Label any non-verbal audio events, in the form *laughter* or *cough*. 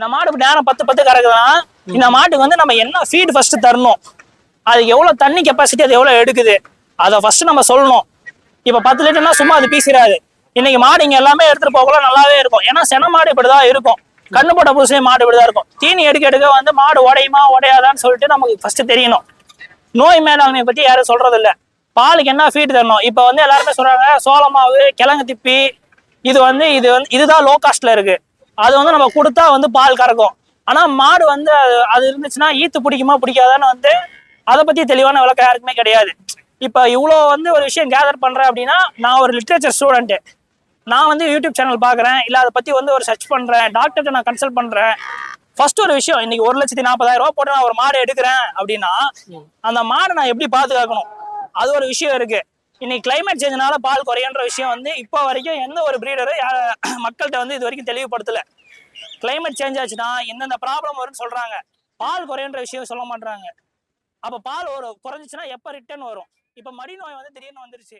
இந்த மாடு நேரம் பத்து பத்து கறக்குதுன்னா இந்த மாட்டுக்கு வந்து நம்ம என்ன ஃபீட் ஃபர்ஸ்ட் தரணும்? அது எவ்வளவு தண்ணி கெப்பாசிட்டி அது எவ்வளவு எடுக்குது? அதை ஃபர்ஸ்ட் நம்ம சொல்லணும். இப்ப பத்து லிட்டர்னா சும்மா அது பீசிடாது இன்னைக்கு மாடு இங்க எல்லாமே எடுத்துட்டு போகல நல்லாவே இருக்கும். ஏன்னா சென மாடு இப்படிதான் இருக்கும். கண்ணு போட்ட புதுசுலேயே மாடு இப்படிதான் இருக்கும். தீனி எடுக்க எடுக்க வந்து மாடு உடையுமா உடையாதான்னு சொல்லிட்டு நமக்கு ஃபர்ஸ்ட் தெரியணும். நோய் மேலாண்மை பத்தி யாரும் சொல்றது இல்ல பாலுக்கு என்ன ஃபீட் தரணும்? இப்ப வந்து எல்லாருமே சொல்றாங்க சோள மாவு கிழங்கு திப்பி இது வந்து இது வந்து இதுதான் லோ காஸ்ட்ல இருக்கு. அது வந்து நம்ம கொடுத்தா வந்து பால் கறக்கும். ஆனா மாடு வந்து அது- அது இருந்துச்சுன்னா ஈத்து பிடிக்குமா பிடிக்காதான்னு வந்து அதை பத்தி தெளிவான விளக்கம் யாருக்குமே கிடையாது. இப்ப இவ்வளோ வந்து ஒரு விஷயம் கேதர் பண்றேன் அப்படின்னா நான் ஒரு லிட்ரேச்சர் ஸ்டூடெண்ட் நான் வந்து யூடியூப் சேனல் பார்க்குறேன் இல்லை அதை பற்றி வந்து ஒரு சர்ச் பண்ணுறேன் டாக்டர்கிட்ட நான் கன்சல்ட் பண்ணுறேன் ஃபர்ஸ்ட் ஒரு விஷயம் இன்னைக்கு ஒரு லட்சத்தி நாற்பதாயிரம் ரூபாய் போட்டு நான் ஒரு மாடு எடுக்கிறேன் அப்படின்னா அந்த மாடை நான் எப்படி பாதுகாக்கணும்? அது ஒரு விஷயம் இருக்கு. இன்னைக்கு கிளைமேட் சேஞ்சினால பால் குறையன்ற விஷயம் வந்து இப்போ வரைக்கும் எந்த ஒரு ப்ரீடரும் *clears throat* மக்கள்கிட்ட வந்து இது வரைக்கும் தெளிவுபடுத்தலை. கிளைமேட் சேஞ்ச் ஆச்சுன்னா எந்தெந்த ப்ராப்ளம் வரும்னு சொல்கிறாங்க பால் குறையன்ற விஷயம் சொல்ல மாட்டுறாங்க அப்போ பால் ஒரு குறைஞ்சிச்சுன்னா எப்போ ரிட்டர்ன் வரும்? இப்போ மடி நோய் வந்து திடீர்னு வந்துருச்சு.